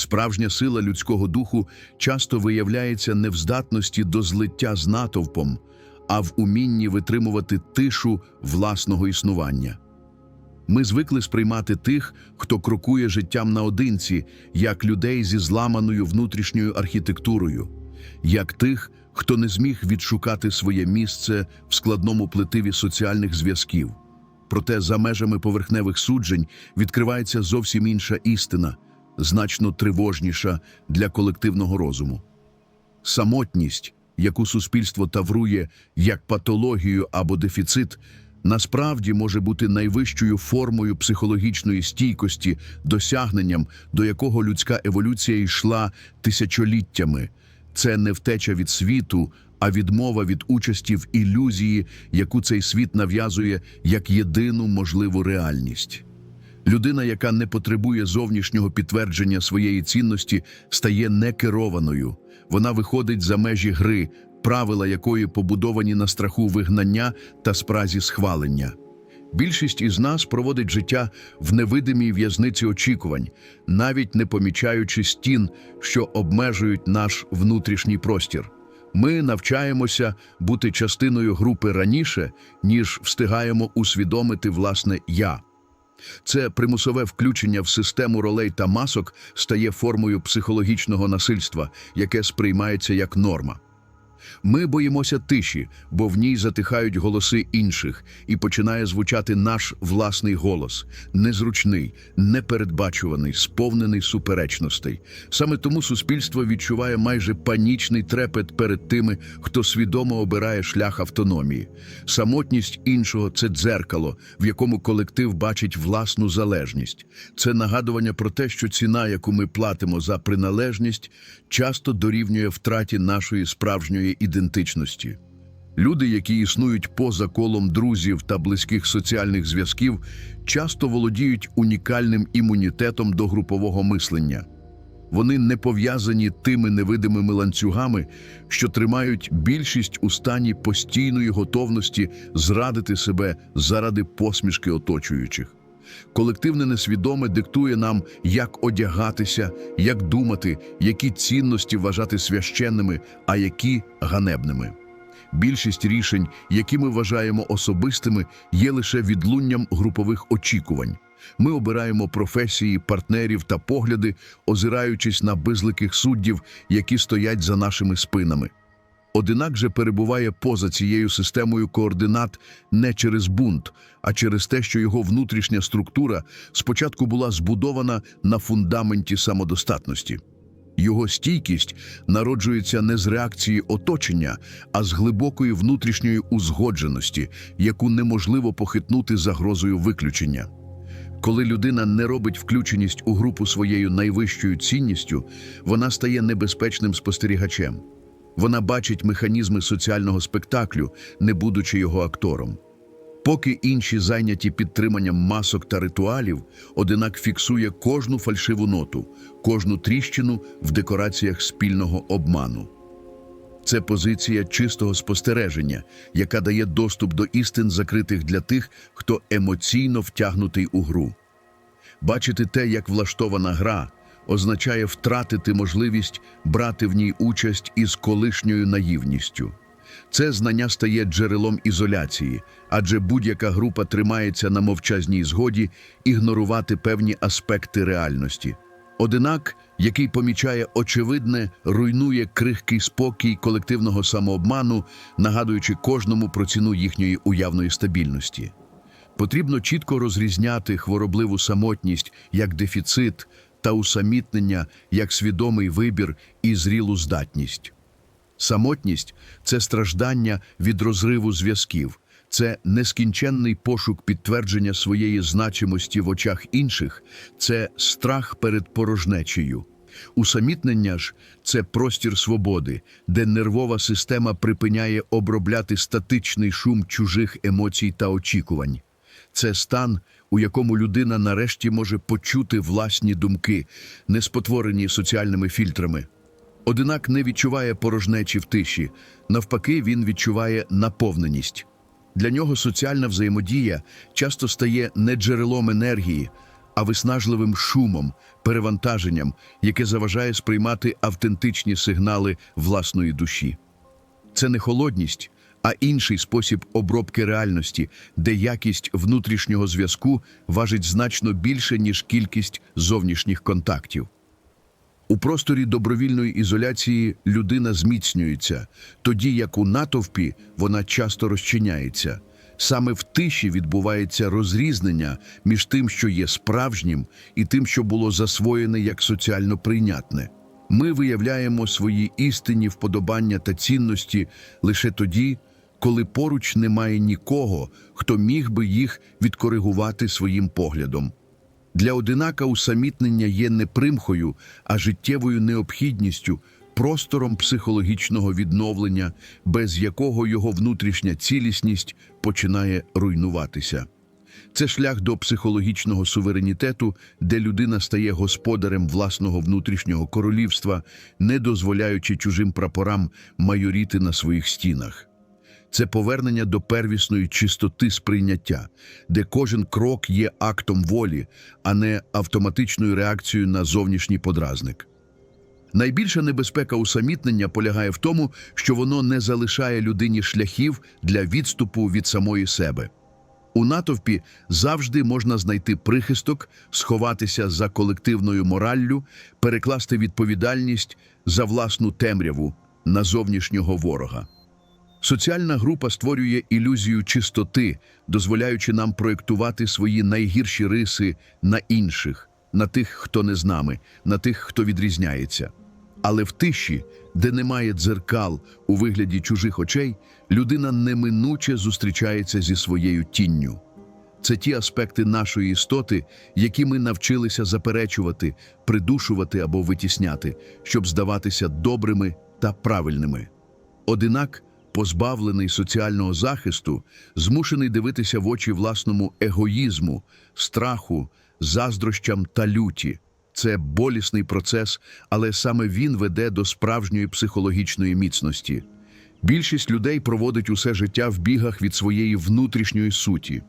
Справжня сила людського духу часто виявляється не в здатності до злиття з натовпом, а в умінні витримувати тишу власного існування. Ми звикли сприймати тих, хто крокує життям наодинці, як людей зі зламаною внутрішньою архітектурою, як тих, хто не зміг відшукати своє місце в складному плетиві соціальних зв'язків. Проте за межами поверхневих суджень відкривається зовсім інша істина, значно тривожніша для колективного розуму. Самотність, яку суспільство таврує як патологію або дефіцит, насправді може бути найвищою формою психологічної стійкості, досягненням, до якого людська еволюція йшла тисячоліттями. Це не втеча від світу, а відмова від участі в ілюзії, яку цей світ нав'язує як єдину можливу реальність. Людина, яка не потребує зовнішнього підтвердження своєї цінності, стає некерованою. Вона виходить за межі гри, правила якої побудовані на страху вигнання та спразі схвалення. Більшість із нас проводить життя в невидимій в'язниці очікувань, навіть не помічаючи стін, що обмежують наш внутрішній простір. Ми навчаємося бути частиною групи раніше, ніж встигаємо усвідомити власне я. Це примусове включення в систему ролей та масок стає формою психологічного насильства, яке сприймається як норма. Ми боїмося тиші, бо в ній затихають голоси інших, і починає звучати наш власний голос незручний, непередбачуваний, сповнений суперечностей. Саме тому суспільство відчуває майже панічний трепет перед тими, хто свідомо обирає шлях автономії. Самотність іншого це дзеркало, в якому колектив бачить власну залежність. Це нагадування про те, що ціна, яку ми платимо за приналежність, часто дорівнює втраті нашої справжньої ідентичності. Люди, які існують поза колом друзів та близьких соціальних зв'язків, часто володіють унікальним імунітетом до групового мислення. Вони не пов'язані тими невидимими ланцюгами, що тримають більшість у стані постійної готовності зрадити себе заради посмішки оточуючих. Колективне несвідоме диктує нам, як одягатися, як думати, які цінності вважати священними, а які ганебними. Більшість рішень, які ми вважаємо особистими, є лише відлунням групових очікувань. Ми обираємо професії, партнерів та погляди, озираючись на безликих суддів, які стоять за нашими спинами. Одинак же перебуває поза цією системою координат не через бунт, а через те, що його внутрішня структура спочатку була збудована на фундаменті самодостатності. Його стійкість народжується не з реакції оточення, а з глибокої внутрішньої узгодженості, яку неможливо похитнути загрозою виключення. Коли людина не робить включеність у групу своєю найвищою цінністю, вона стає небезпечним спостерігачем. Вона бачить механізми соціального спектаклю, не будучи його актором. Поки інші зайняті підтриманням масок та ритуалів, одинак фіксує кожну фальшиву ноту, кожну тріщину в декораціях спільного обману. Це позиція чистого спостереження, яка дає доступ до істин, закритих для тих, хто емоційно втягнутий у гру. Бачити те, як влаштована гра, означає втратити можливість брати в ній участь із колишньою наївністю. Це знання стає джерелом ізоляції, адже будь-яка група тримається на мовчазній згоді ігнорувати певні аспекти реальності. Одинак, який помічає очевидне, руйнує крихкий спокій колективного самообману, нагадуючи кожному про ціну їхньої уявної стабільності. Потрібно чітко розрізняти хворобливу самотність як дефіцит та усамітнення як свідомий вибір і зрілу здатність. Самотність це страждання від розриву зв'язків, це нескінченний пошук підтвердження своєї значимості в очах інших, це страх перед порожнечею. Усамітнення ж це простір свободи, де нервова система припиняє обробляти статичний шум чужих емоцій та очікувань. Це стан, у якому людина нарешті може почути власні думки, не спотворені соціальними фільтрами. Одинак не відчуває порожнечі в тиші, навпаки, він відчуває наповненість. Для нього соціальна взаємодія часто стає не джерелом енергії, а виснажливим шумом, перевантаженням, яке заважає сприймати автентичні сигнали власної душі. Це не холодність, а інший спосіб обробки реальності, де якість внутрішнього зв'язку важить значно більше, ніж кількість зовнішніх контактів. У просторі добровільної ізоляції людина зміцнюється, тоді як у натовпі вона часто розчиняється. Саме в тиші відбувається розрізнення між тим, що є справжнім, і тим, що було засвоєне як соціально прийнятне. Ми виявляємо свої істинні вподобання та цінності лише тоді, коли поруч немає нікого, хто міг би їх відкоригувати своїм поглядом. Для одинака усамітнення є не примхою, а життєвою необхідністю, простором психологічного відновлення, без якого його внутрішня цілісність починає руйнуватися. Це шлях до психологічного суверенітету, де людина стає господарем власного внутрішнього королівства, не дозволяючи чужим прапорам майоріти на своїх стінах. Це повернення до первісної чистоти сприйняття, де кожен крок є актом волі, а не автоматичною реакцією на зовнішній подразник. Найбільша небезпека усамітнення полягає в тому, що воно не залишає людині шляхів для відступу від самої себе. У натовпі завжди можна знайти прихисток, сховатися за колективною мораллю, перекласти відповідальність за власну темряву на зовнішнього ворога. Соціальна група створює ілюзію чистоти, дозволяючи нам проєктувати свої найгірші риси на інших, на тих, хто не з нами, на тих, хто відрізняється. Але в тиші, де немає дзеркал у вигляді чужих очей, людина неминуче зустрічається зі своєю тінню. Це ті аспекти нашої істоти, які ми навчилися заперечувати, придушувати або витісняти, щоб здаватися добрими та правильними. Одинак, позбавлений соціального захисту, змушений дивитися в очі власному егоїзму, страху, заздрощам та люті. Це болісний процес, але саме він веде до справжньої психологічної міцності. Більшість людей проводить усе життя в бігах від своєї внутрішньої суті.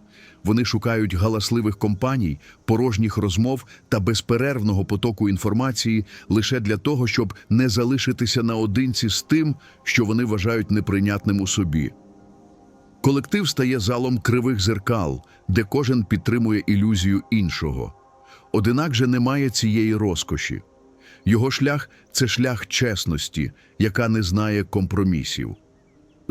Вони шукають галасливих компаній, порожніх розмов та безперервного потоку інформації лише для того, щоб не залишитися наодинці з тим, що вони вважають неприйнятним у собі. Колектив стає залом кривих зеркал, де кожен підтримує ілюзію іншого. Одинак же немає цієї розкоші. Його шлях це шлях чесності, яка не знає компромісів.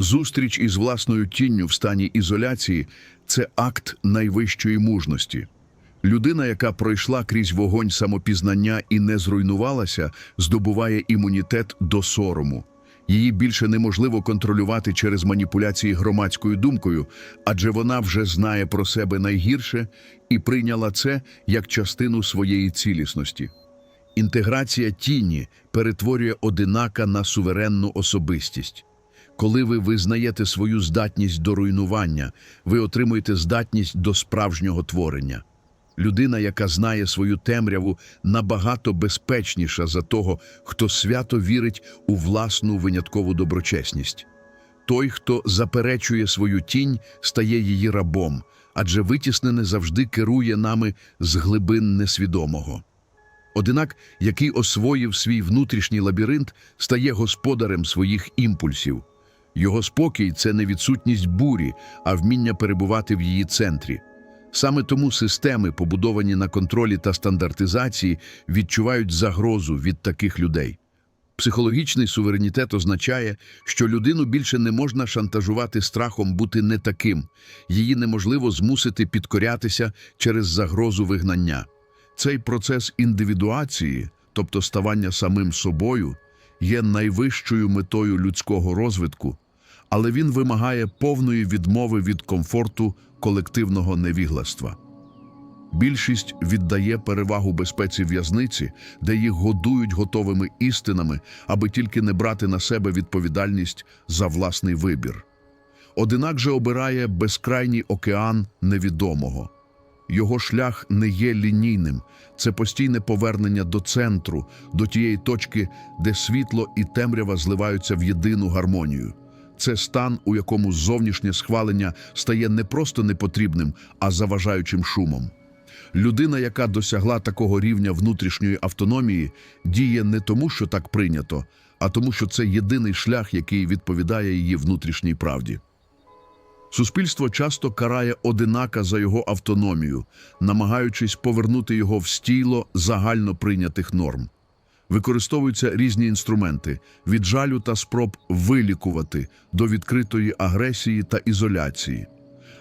Зустріч із власною тінню в стані ізоляції це акт найвищої мужності. Людина, яка пройшла крізь вогонь самопізнання і не зруйнувалася, здобуває імунітет до сорому. Її більше неможливо контролювати через маніпуляції громадською думкою, адже вона вже знає про себе найгірше і прийняла це як частину своєї цілісності. Інтеграція тіні перетворює одинака на суверенну особистість. Коли ви визнаєте свою здатність до руйнування, ви отримуєте здатність до справжнього творення. Людина, яка знає свою темряву, набагато безпечніша за того, хто свято вірить у власну виняткову доброчесність. Той, хто заперечує свою тінь, стає її рабом, адже витіснене завжди керує нами з глибин несвідомого. Одинак, який освоїв свій внутрішній лабіринт, стає господарем своїх імпульсів. Його спокій це не відсутність бурі, а вміння перебувати в її центрі. Саме тому системи, побудовані на контролі та стандартизації, відчувають загрозу від таких людей. Психологічний суверенітет означає, що людину більше не можна шантажувати страхом бути не таким, її неможливо змусити підкорятися через загрозу вигнання. Цей процес індивідуації, тобто ставання самим собою, є найвищою метою людського розвитку, але він вимагає повної відмови від комфорту колективного невігластва. Більшість віддає перевагу безпеці в'язниці, де їх годують готовими істинами, аби тільки не брати на себе відповідальність за власний вибір. Одинак же обирає безкрайній океан невідомого. Його шлях не є лінійним, це постійне повернення до центру, до тієї точки, де світло і темрява зливаються в єдину гармонію. Це стан, у якому зовнішнє схвалення стає не просто непотрібним, а заважаючим шумом. Людина, яка досягла такого рівня внутрішньої автономії, діє не тому, що так прийнято, а тому, що це єдиний шлях, який відповідає її внутрішній правді. Суспільство часто карає одинака за його автономію, намагаючись повернути його в стіло загально прийнятих норм. Використовуються різні інструменти від жалю та спроб вилікувати до відкритої агресії та ізоляції.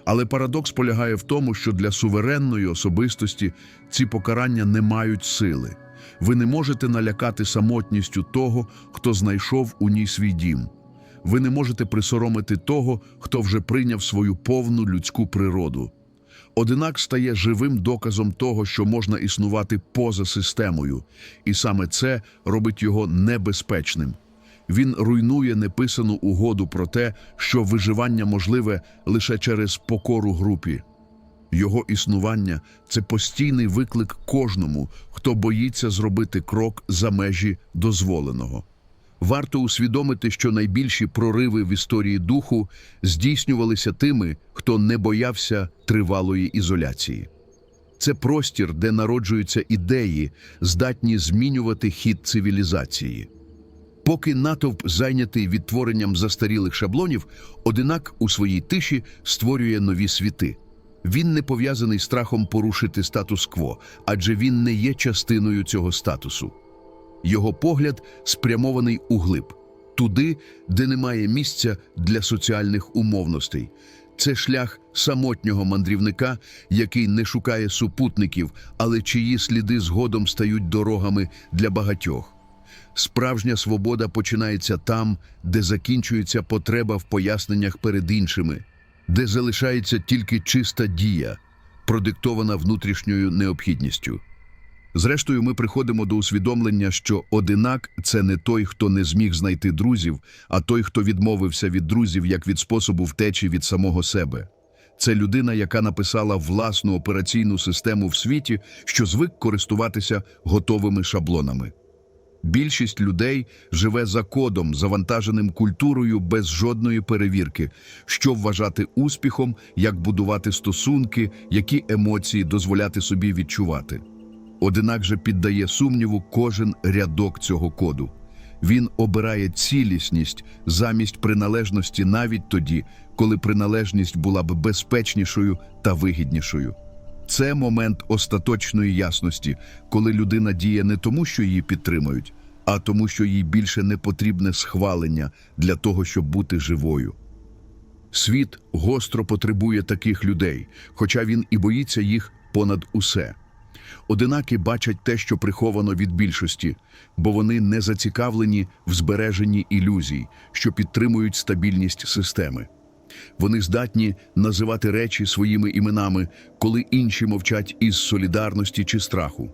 Але парадокс полягає в тому, що для суверенної особистості ці покарання не мають сили. Ви не можете налякати самотністю того, хто знайшов у ній свій дім. Ви не можете присоромити того, хто вже прийняв свою повну людську природу. Одинак стає живим доказом того, що можна існувати поза системою, і саме це робить його небезпечним. Він руйнує неписану угоду про те, що виживання можливе лише через покору групі. Його існування це постійний виклик кожному, хто боїться зробити крок за межі дозволеного. Варто усвідомити, що найбільші прориви в історії духу здійснювалися тими, хто не боявся тривалої ізоляції. Це простір, де народжуються ідеї, здатні змінювати хід цивілізації. Поки натовп зайнятий відтворенням застарілих шаблонів, одинак у своїй тиші створює нові світи. Він не пов'язаний страхом порушити статус-кво, адже він не є частиною цього статусу. Його погляд спрямований углиб, туди, де немає місця для соціальних умовностей. Це шлях самотнього мандрівника, який не шукає супутників, але чиї сліди згодом стають дорогами для багатьох. Справжня свобода починається там, де закінчується потреба в поясненнях перед іншими, де залишається тільки чиста дія, продиктована внутрішньою необхідністю. Зрештою, ми приходимо до усвідомлення, що одинак це не той, хто не зміг знайти друзів, а той, хто відмовився від друзів як від способу втечі від самого себе. Це людина, яка написала власну операційну систему в світі, що звик користуватися готовими шаблонами. Більшість людей живе за кодом, завантаженим культурою без жодної перевірки, що вважати успіхом, як будувати стосунки, які емоції дозволяти собі відчувати. Одинак же піддає сумніву кожен рядок цього коду. Він обирає цілісність замість приналежності навіть тоді, коли приналежність була б безпечнішою та вигіднішою. Це момент остаточної ясності, коли людина діє не тому, що її підтримують, а тому, що їй більше не потрібне схвалення для того, щоб бути живою. Світ гостро потребує таких людей, хоча він і боїться їх понад усе. Одинаки бачать те, що приховано від більшості, бо вони не зацікавлені в збереженні ілюзій, що підтримують стабільність системи. Вони здатні називати речі своїми іменами, коли інші мовчать із солідарності чи страху.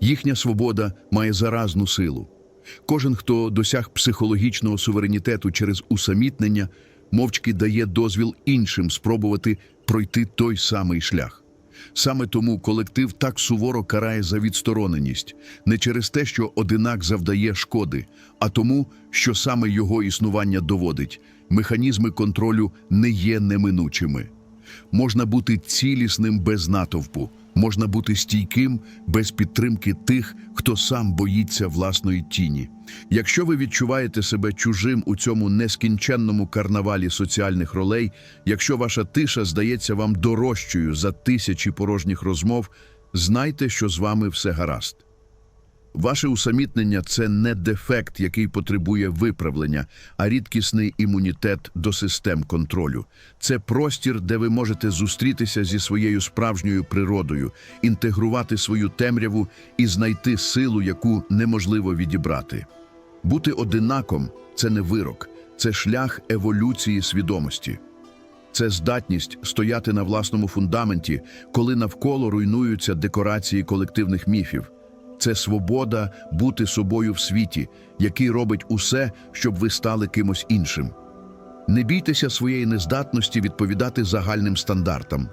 Їхня свобода має заразну силу. Кожен, хто досяг психологічного суверенітету через усамітнення, мовчки дає дозвіл іншим спробувати пройти той самий шлях. Саме тому колектив так суворо карає за відстороненість, не через те, що одинак завдає шкоди, а тому, що саме його існування доводить. Механізми контролю не є неминучими. Можна бути цілісним без натовпу, можна бути стійким без підтримки тих, хто сам боїться власної тіні. Якщо ви відчуваєте себе чужим у цьому нескінченному карнавалі соціальних ролей, якщо ваша тиша здається вам дорожчою за тисячі порожніх розмов, знайте, що з вами все гаразд. Ваше усамітнення це не дефект, який потребує виправлення, а рідкісний імунітет до систем контролю. Це простір, де ви можете зустрітися зі своєю справжньою природою, інтегрувати свою темряву і знайти силу, яку неможливо відібрати. Бути одинаком це не вирок, це шлях еволюції свідомості. Це здатність стояти на власному фундаменті, коли навколо руйнуються декорації колективних міфів. Це свобода бути собою в світі, який робить усе, щоб ви стали кимось іншим. Не бійтеся своєї нездатності відповідати загальним стандартам.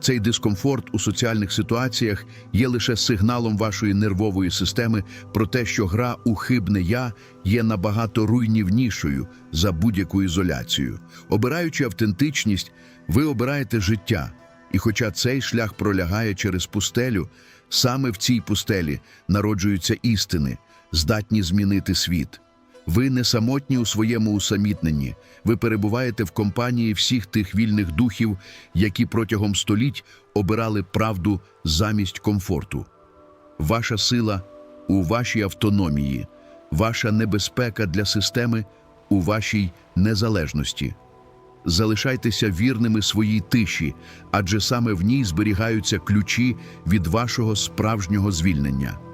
Цей дискомфорт у соціальних ситуаціях є лише сигналом вашої нервової системи про те, що гра у хибне я є набагато руйнівнішою за будь-яку ізоляцію. Обираючи автентичність, ви обираєте життя, І хоча цей шлях пролягає через пустелю, саме в цій пустелі народжуються істини, здатні змінити світ. Ви не самотні у своєму усамітненні, ви перебуваєте в компанії всіх тих вільних духів, які протягом століть обирали правду замість комфорту. Ваша сила у вашій автономії, ваша небезпека для системи у вашій незалежності. Залишайтеся вірними своїй тиші, адже саме в ній зберігаються ключі від вашого справжнього звільнення.